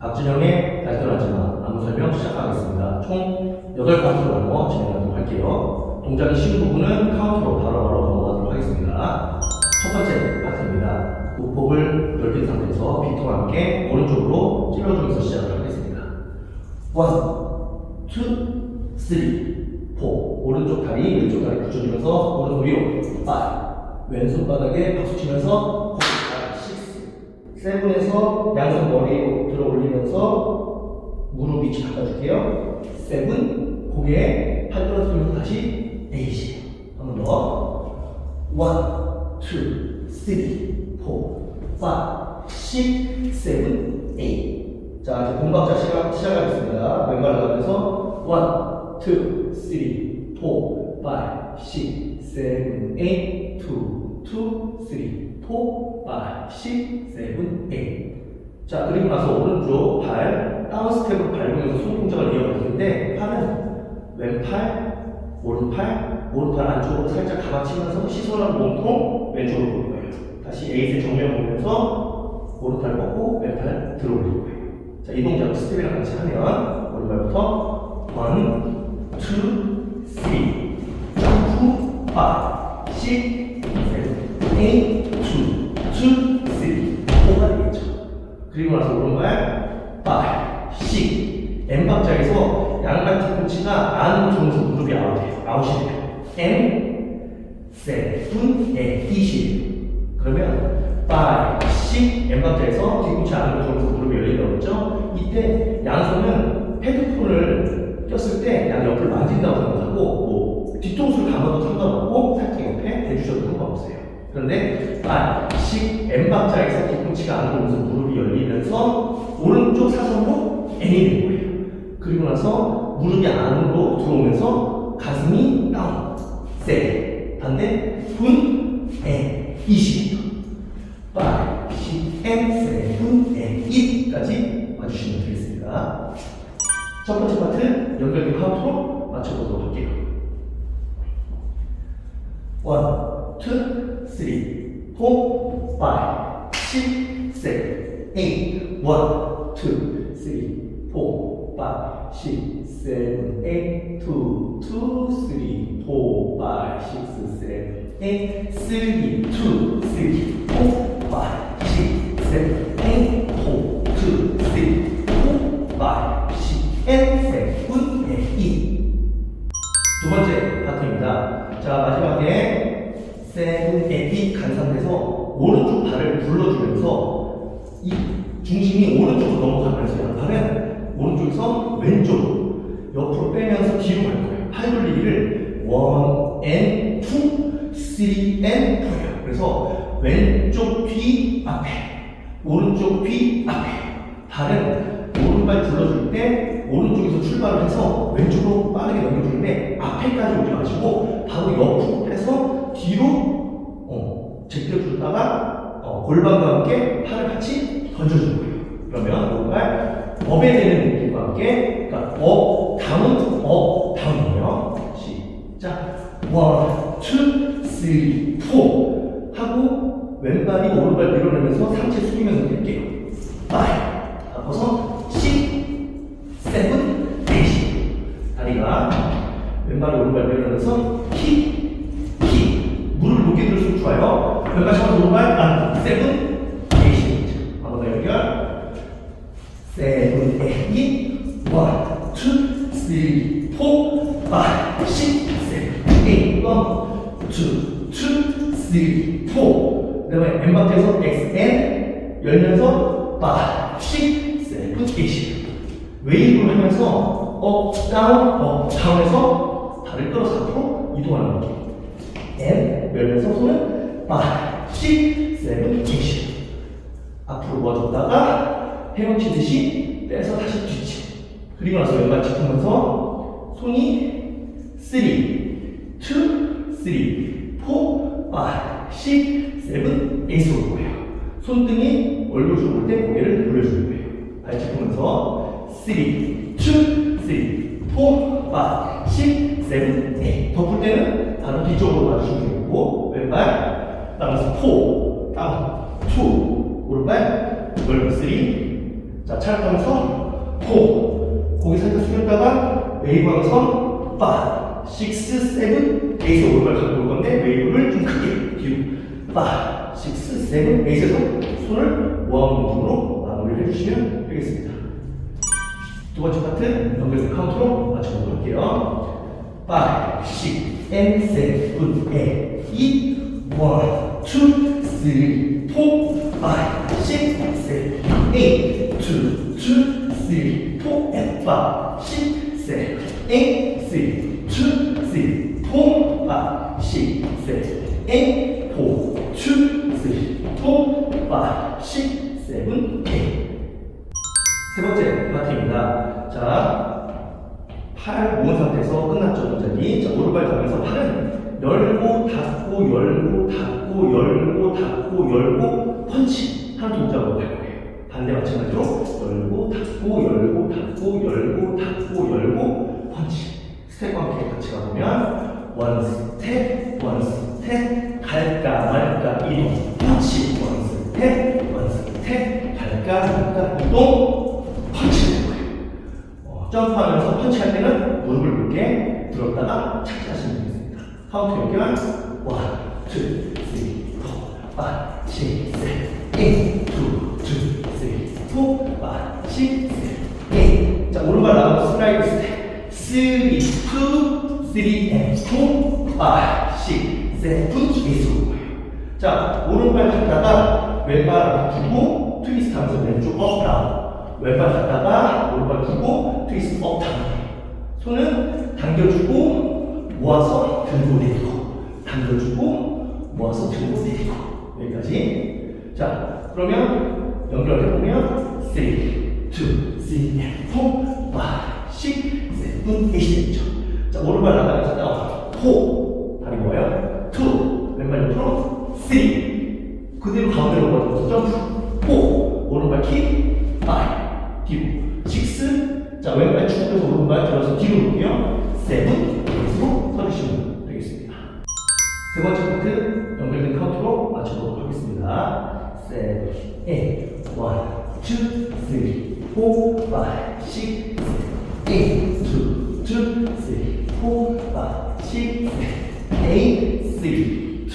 박준영의 발전하지만 안무 설명 시작하겠습니다. 총 8파트로 나누어 진행하도록 할게요. 동작이 쉬운 부분은 카운트로 바로 바로 넘어가도록 하겠습니다. 첫 번째 파트입니다. 우폭을 넓힌 상태에서 비트와 함께 오른쪽으로 찔러주면서 시작을 하겠습니다. 1, 2, 3, 4 오른쪽 다리, 왼쪽 다리 붙여주면서 오른손 위로 5 왼손바닥에 박수 치면서 6 세븐에서 양손 머리 들어 올리면서 무릎 위치 바꿔줄게요. 세븐 고개 팔 떨어뜨리면서 다시 에이시 한번 더. 원, 투, 쓰리, 포, 파, 십, 세븐, 에잇. 자 이제 공박자 시작, 시작하겠습니다. 왼발 나가면서 원, 투, 쓰리, 포, 파, 십, 세븐, 에잇, 투, 투, 쓰리, 포, 파, 십, 세븐, 에잇. 자, 그리고 나서 오른쪽 발, 다운 스텝으로 밟으면서 손 동작을 이어갈 텐데, 팔은 왼팔, 오른팔, 오른팔 안쪽으로 살짝 감아치면서 시선을 몸통 왼쪽으로 보는 거예요. 다시 에이스 정면 보면서 오른팔 뻗고 왼팔 들어 올릴 거예요. 자, 이 동작을 스텝이랑 같이 하면 오른발부터 1, 2, 3, 점프, 5, 6, 7, 8, 2, 2, 3, 4가 되겠죠. 그리고 나서 오른발 5, 6 M박자에서 양발 뒤꿈치가 안으로 돼요. M, 7, A, 이시 그러면 5, 6 M박자에서 뒤꿈치 안으로 들어오면서 무릎이 열린다고 했죠? 이때 양손은 헤드폰을 꼈을 때 양 옆을 만진다고 생각하고 뭐 뒤통수를 감아도 상관없고 살짝 옆에 대주셔도 상관없어요. 그런데 아, 식 M박자에서 뒤꿈치가 안으로 오면서 무릎이 열리면서 오른쪽 사선으로 N이 되는 거예요. 그리고 나서 무릎이 안으로 들어오면서 가슴이 다운, 세. 반대, 분, 에, 이십. 5, 10, M, 7, N, 2까지 와주시면 되겠습니다. 첫 번째 파트 연결된 카운트로 맞춰보도록 할게요. 1, 2, 3, 4, 5, 6, 7, 8 1, 2, 3, 4, 5, 6, 7, 8 2, 2, 3, 4, 5, 6, 7, 8 3, 2, 3, 4, 5, 6, 7, 8 4, 2, 3, 4, 5, 6, 7, 8 2두 번째 파트입니다. 자, 마지막에 세븐, 에잇 간 상태에서 오른쪽 발을 불러주면서 이 중심이 오른쪽으로 넘어가면서 양팔은 오른쪽에서 왼쪽으로 옆으로 빼면서 뒤로 갈 거예요. 팔 돌리기를 원, 앤, 투, 쓰리, 앤, 투예요. 그래서 왼쪽 귀 앞에, 오른쪽 귀 앞에. 발은 오른발 불러줄 때 오른쪽에서 출발을 해서 왼쪽으로 빠르게 넘겨주는데 앞에까지 오지 마시고 바로 옆으로 빼서 뒤로 어, 제껴주다가 어, 골반과 함께 팔을 같이 던져주는 거예요. 그러면 오른발 업에 되는 느낌과 함께 그러니까 업, 다운, 업, 다운이에요. 시작. 원, 투, 쓰리, 포 하고 왼발이 오른발 밀어내면서 상체 숙이면서 발을 앞으로 이동하는 느낌 N 열면서 손은 5, 6, 7, 8 앞으로 모아줬다가 헤엄치듯이 빼서 다시 뒤치. 그리고 나서 왼발 짚으면서 손이 3, 2, 3, 4, 5, 6, 7, 8으로 거예요. 손등이 얼굴 쪽으로 올때 고개를 돌려주는 거예요. 발 짚으면서 3, 2, 3, 4, 5, 6, 7, 8 덮을 때는 바로 뒤쪽으로 가주시면 되고 왼발 따라서 4, 다운, 2 오른발 넓은 3 자, 차렷하면서 포. 고개 살짝 숙였다가 웨이브 하면서 파. 식스, 세븐, 에이스 오른발 갖고 올 건데 웨이브를 좀 크게 뒤로. 파. 식스, 세븐, 에이스에서 손을 모아놓은 느낌으로 마무리를 해주시면 되겠습니다. 두 번째 파트 연결 카운트로 맞춰보도록 할게요. 5, 6, and 7, 8, 1, 2, 3, 4, 5, 6, 7, 8, 2, 2, 3, 4, and 5, 6, 7, 8, 3, 2, 3, 4, 5, 6, 7, 8, 잡으면서 팔은 열고, 닫고, 열고, 닫고, 열고, 닫고, 열고, 펀치. 한 동작으로 갈 거예요. 반대 마찬가지로 열고, 닫고, 열고, 닫고, 열고, 닫고, 열고, 펀치. 스텝과 함께 같이 가보면, 원 스텝, 원 스텝, 갈까 말까 이동, 펀치, 원 스텝, 원 스텝, 갈까 말까 이동, 펀치를 거예요. 어, 점프하면서 펀치할 때는 무릎을 높게 들었다가 착지하시면 되겠습니다. 카운트 연결 1, 2, 3, 4, 5, 6, 7, 8 1, 2, 2, 3, 4, 5, 6, 7, 8 자, 오른발 나가고 슬라이드 스텝 3, 2, 3, and 4, 5, 6, 7, 8 거예요. 자, 오른발 갔다가 왼발 두고 트위스트 하면서 왼쪽 업 다운. 왼발 갔다가 오른발 두고 트위스트 업 다운. 손은 당겨주고 모아서 들고 내리고 당겨주고 모아서 들고 내리고 여기까지. 자, 그러면 연결해 보면 3, 2, 3, 4, 5, 6, 7, 8 되죠. 자, 오른발 나가면서 다운. 4 하겠습니다 7 8 1 2 3 4 5 6 7 8 2 2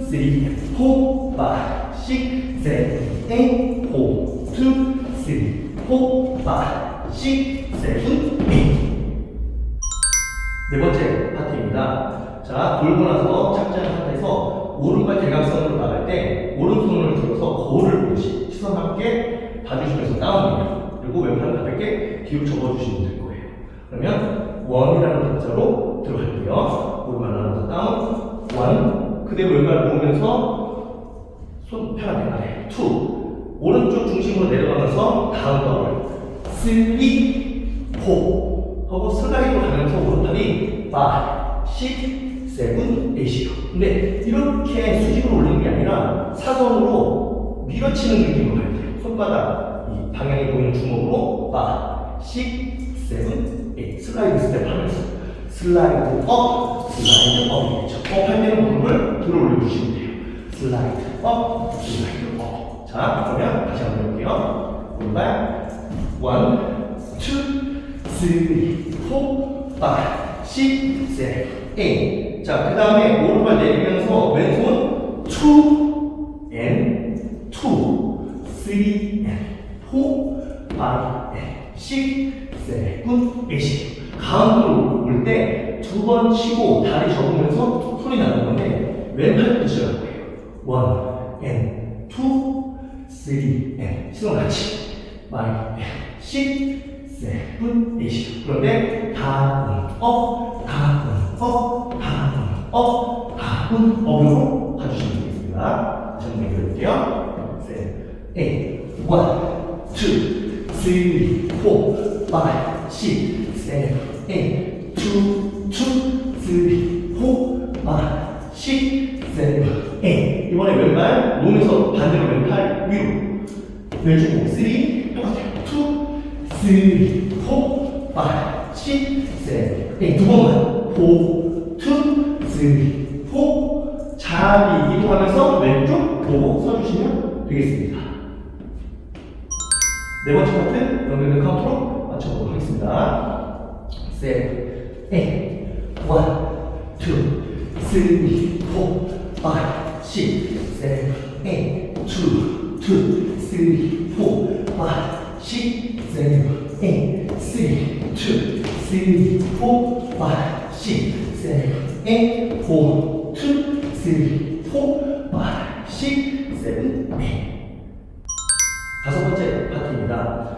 3 4 5 6 8 3 2 원이라는 박자로 들어갈게요. 나가서 다운, 원, 그대로 왼발 모으면서 손 편하게 아래, 투, 오른쪽 중심으로 내려가면서 다운 더블, 쓰리, 포, 하고 슬라이드로 가면서 오른팔이 5, 6, 7, 8이요. 근데 이렇게 수직으로 올리는 게 아니라 사선으로 밀어치는 느낌으로 가야 돼요. 손바닥 이 방향이 보이는 주먹으로 5, 6, 7, 8 슬라이드 스텝 하면서 슬라이드 업, 슬라이드 업이겠죠. 업할 때는 무릎을 들어 올려주시면 돼요. 슬라이드 업, 슬라이드 업. 자, 그러면 다시 한번 해볼게요. 오른발 1, 2, 3, 4, 5, 6, 7, 8. 자, 그 다음에 오른발 내리면서 왼손 2 and 2, 3 and 4, 5 and 6, 7, 8. 가운데로 올 때 두 번 치고 다리 접으면서 손이 나는 건데 왼팔 붙이라는 거예요. 1 and 2, 3 and 시선 같이. 5 and 6, 세븐 에이시 그런데 다운 업 다운 업 다운 업 다운 업으로 가주시면 되겠습니다. 정리 해볼게요. 세에 보고 서주시면 되겠습니다. 네 번째 파트 연결된 카운트로 맞춰보도록 하겠습니다. 셋, 넷, 원, 투, 쓰리, 포, 파이, 식, 셋, 넷, 투, 투, 쓰리, 포, 파이, 식, 셋, 넷, 쓰리, 투, 쓰리, 포, 파이, 식, 셋, 넷, 포, 투, 쓰리,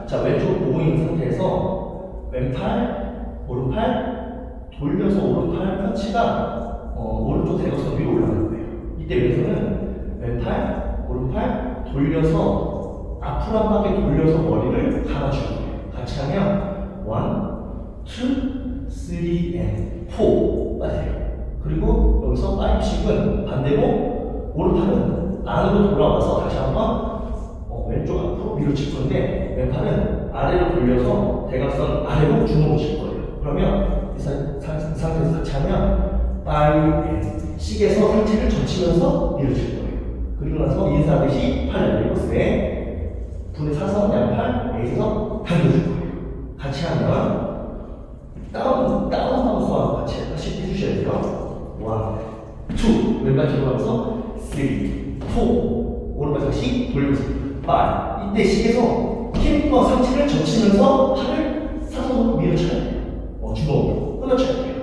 자, 왼쪽 보고 상태에서 왼팔, 오른팔, 돌려서 오른팔 펼치가 어, 오른쪽 대각선 위로 올라가는 거예요. 이때 왼손은 왼팔, 오른팔 돌려서 앞으로 한 바퀴 돌려서 머리를 감아주는 거예요. 같이 하면 원, 투, 쓰리, 앤 포가 돼요. 그리고 여기서 파이브식은 반대로 오른팔은 안으로 돌아와서 다시 한번 어, 왼쪽 앞으로 밀어칠 건데 왼 팔은 아래로 돌려서 대각선 아래로 칠 거예요. 그러면 이 상태에서 같이 하면 파이 식에서 상체를 젖히면서 밀어칠 거예요. 그리고 나서 인사하듯이 팔을 세 분에 사서 양팔 에이에서 당겨줄 거예요. 같이 하면 다운 다운 방수와 같이 다시 해주셔야 돼요. 원, 투 왼발 뒤로 가면서 쓰리, 포 오른발 다시 돌리면서 파 이때 식에서 팔을 젖히면서 팔을 사선으로 밀어쳐야 돼요. 어, 주먹으로 끊어쳐야 돼요.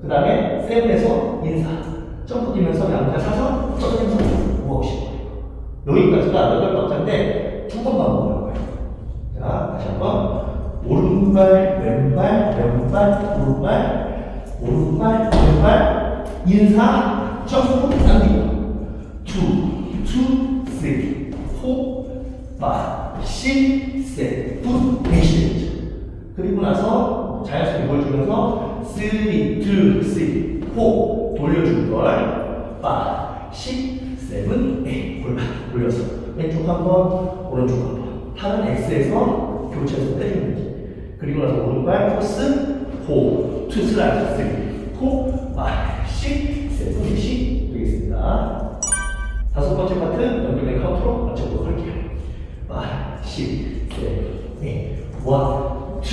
그 다음에 세븐에서 인사. 점프 뛰면서 양자 사선, 점프 뛰면서 우아오신 거예요. 여기까지가 여덟 박자인데 두 번만 보는 거예요. 자, 다시 한 번. 오른발, 왼발, 왼발, 오른발, 오른발, 왼발, 인사, 점프, 당기고. 2, 2, 3, 4, 5, 6, 셋, 두, 넷이 됐죠. 그리고 나서 자연스럽게 뭘 주면서 쓰리, 투, 쓰리, 포 돌려준 걸 파, 식, 세븐, 에잇 골반 돌려서 왼쪽 한 번, 오른쪽 한 번. 팔은 X에서 교체해서 때리는 거지. 그리고 나서 오른발 코스, 포, 투, 슬라이드, 쓰리, 포, 파, 식, 세븐, 넷이 되겠습니다. 다섯 번째 파트 연결된 카운트로 마쳐보도록 할게요. 파, 식,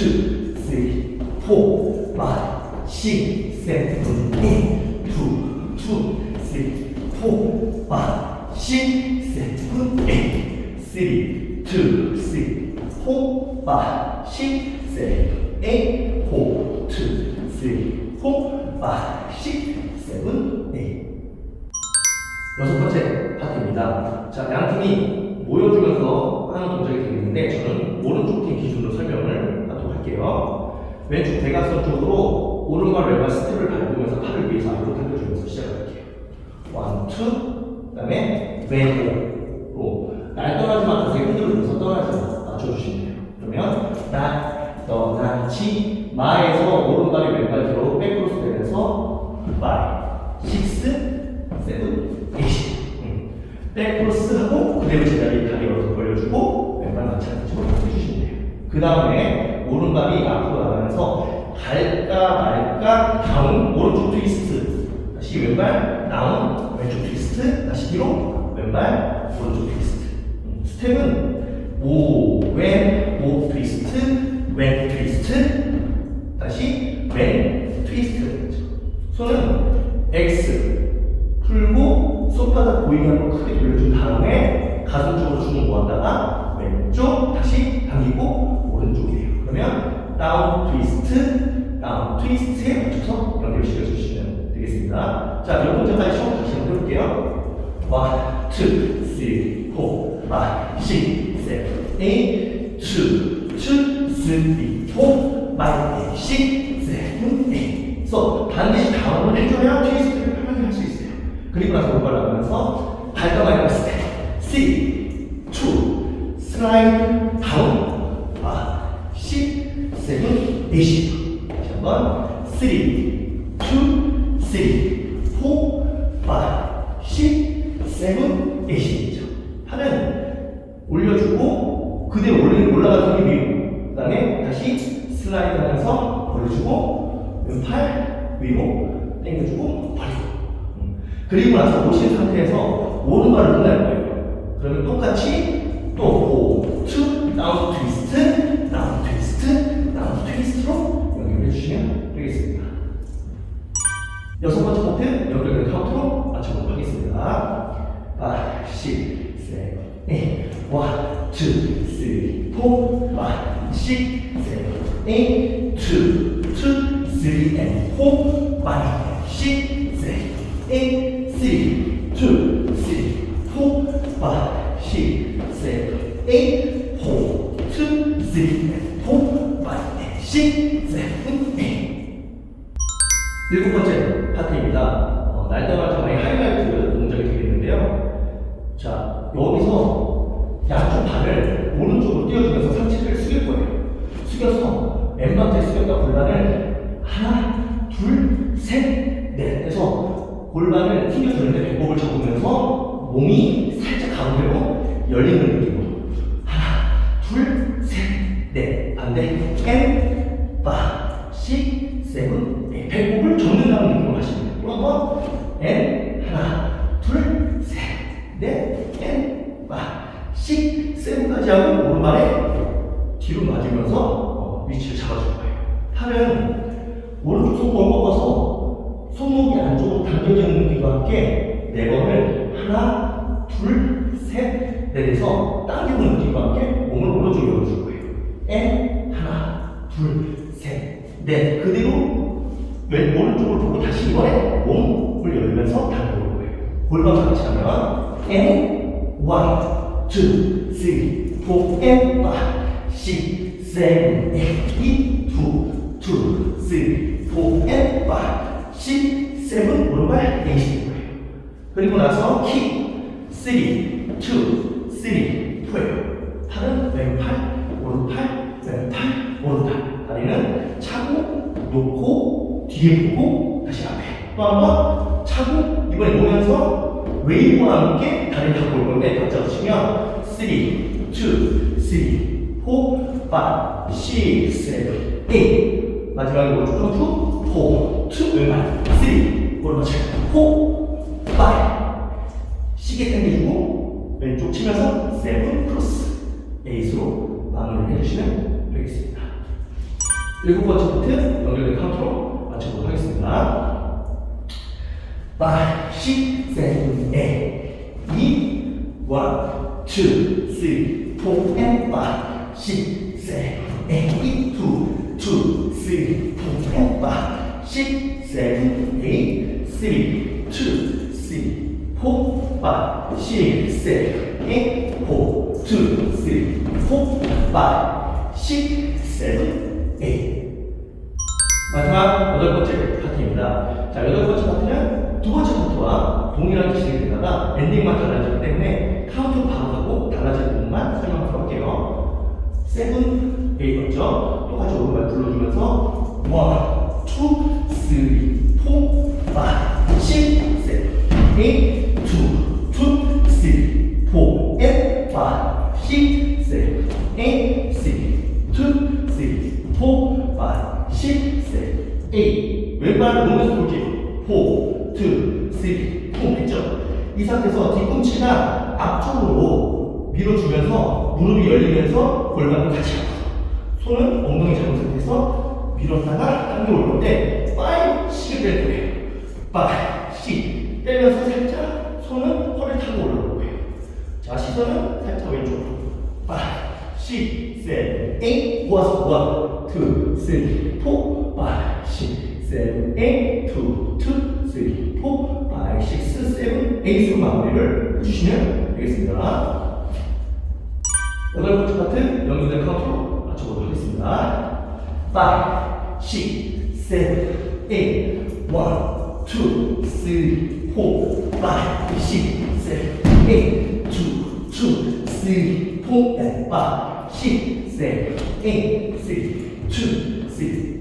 two. 왼쪽 대각선 쪽으로 오른발 왼발 스텝을 밟으면서 팔을 위에서 앞으로 당겨주면서 시작할게요. 원, 투, 그 다음에 왼쪽으로 날 떠나지 마 가슴에 흔들면서 떠나지 마 맞춰주시면 돼요. 그러면 날 떠나지 마에서 오른발이 왼발 뒤로 백크로스 되면서 파이, 식스, 세븐, 에이시. 음. 백크로스 하고 그대로 제자리에 다리 걸어서 벌려주고 왼발 마찬가지로 해주시면 돼요. 그 다음에 오른발이 앞으로 나가면서 갈까 말까 다운 오른쪽 트위스트 다시 왼발 다운 왼쪽 트위스트 다시 뒤로 왼발 오른쪽 트위스트 음. 스텝은 오왼오 트위스트 왼 트위스트 다시 왼 트위스트 손은 X 풀고 손바닥 보이게 한번 크게 돌려준 다음에 가슴 쪽으로 주먹 모았다가 왼쪽 다시 당기고 오른쪽이에요. 그러면 다운 트위스트, 다운 트위스트에 맞춰서 연결시켜 주시면 되겠습니다. 자, 몇 번째까지 처음 다시 한번 해볼게요. 1, 2, 3, 4, 5, 6, 7, 8, 2, 2, 3, 4, 5, 6, 7, 8. 그래서 반드시 다운을 해줘야 트위스트를 편하게 할 수 있어요. 그리고 나서 오른발 나가면서 발가 말가 스텝 3, 2, 슬라이드 놓친 상태에서 오른발을 끝낼 거예요. 그러면 똑같이 또 고, 투, 다운 트위스트, 다운 트위스트, 다운 트위스트로 연결해 주시면 되겠습니다. 여섯 번째 파트 연결된 카운트로 맞춰보도록 하겠습니다. 5, 6, 7, 8, 1, 2, 3, 4, 5, 6, 7, 8, 2, 2, 3, and 4, 5, eight. 일곱 번째 파트입니다. 어, 날짜말자마의 하이라이트 동작이 되겠는데요. 자, 여기서 양쪽 발을 오른쪽으로 띄워주면서 상체를 숙일 거예요. 숙여서 왼발째 숙였다 골반을 하나, 둘, 셋, 넷 해서 골반을 튕겨주는데 배꼽을 잡으면서 몸이 살짝 가운데로 열리는 느낌으로 하나, 둘, 셋, 넷 반대 앤, 파, 식, 세븐, 네, 배꼽을 접는다는 느낌으로 하시면 돼요. 또 한번 앤, 하나, 둘, 셋, 넷, 앤, 파, 식, 세븐까지 하고 오른발에 뒤로 맞으면서 어, 위치를 잡아줄 거예요. 팔은 오른쪽 손목을 꺾어서 손목이 안쪽으로 당겨지는 느낌과 함께 네 번을 하나, 둘, 셋, 넷에서 당기는 느낌과 함께 몸을 오른쪽으로 열어줄 거예요. 둘, 셋, 넷. 그대로 왼 오른쪽을 보고 다시 이번에 몸을 열면서 당겨올 거예요. 골반 같이 하면 앤, 원, 투, 쓰리, 포, 앤, 파, 식, 세븐, 에잇, 투, 투, 쓰리, 포, 앤, 파, 식, 세븐, 오른발 내쉬는 거예요. 그리고 나서 킥, 쓰리, 투, 쓰리, 포예요. 팔은 왼팔, 오른팔. 다리는 차고, 놓고, 뒤에 보고, 다시 앞에. 또 한 번 차고, 이번에 오면서 웨이브와 함께 다리를 잡고 올 건데, 다 잡으시면 3, 2, 3, 4, 5, 6, 7, 8. 마지막에 오른쪽 점프, 4, 2, 왼발, 3, 오른발 차, 4, 5. 시계 당겨주고 왼쪽 치면서 세븐 크로스 에이스로 마무리를 해주시면 되겠습니다. 일곱 번째 파트 연결된 카운트로 마치도록 하겠습니다. 5, 6, 7, 8 2, 1, 2, 3, 4, and 5 6, 7, 8 2, 2, 3, 4, and 5 6, 7, 8 3, 2, 3, 4, 5 6, 7, 8 4, 2, 3, 4, 5 6, 7, 8마 지막 여덟 번째 파트입니다. 자, 여덟 번째 파트는 두 번째 파트와 동일하게 진행되다가 엔딩만 달라지기 때문에 카운트 가고 달라질 부분만 설명하도록 할게요. 세븐, 에이였죠? 똑같이 오른발 불러주면서 원, 투, 쓰리, 포, 파, 식, 세븐, 에이, 왼발 오면서 돌기 4, 2, 3, 4 했죠? 이 상태에서 뒤꿈치가 앞쪽으로 밀어주면서 무릎이 열리면서 골반을 같이 잡고 손은 엉덩이 잡은 상태에서 밀었다가 당겨 올 건데 5, 10을 뺄 거예요. 5, 10 빼면서 살짝 손은 허리 타고 올라올 거예요. 자 시선은 살짝 왼쪽으로. 5, 6, 7, 8 모아서 1, 2, 3, 4, 5, 6, 7, 8 2, 2, 3, 4, 5, 6, 7, 8으로 마무리를 해주시면 되겠습니다 여덟 번째 파트 연결된 카운트로 맞춰보도록 하겠습니다 5, 6, 7, 8 1, 2, 3, 4, 5, 6, 7, 8 2, 2, 3, 4, and 5, 6, 7, 8 3, 2, 3,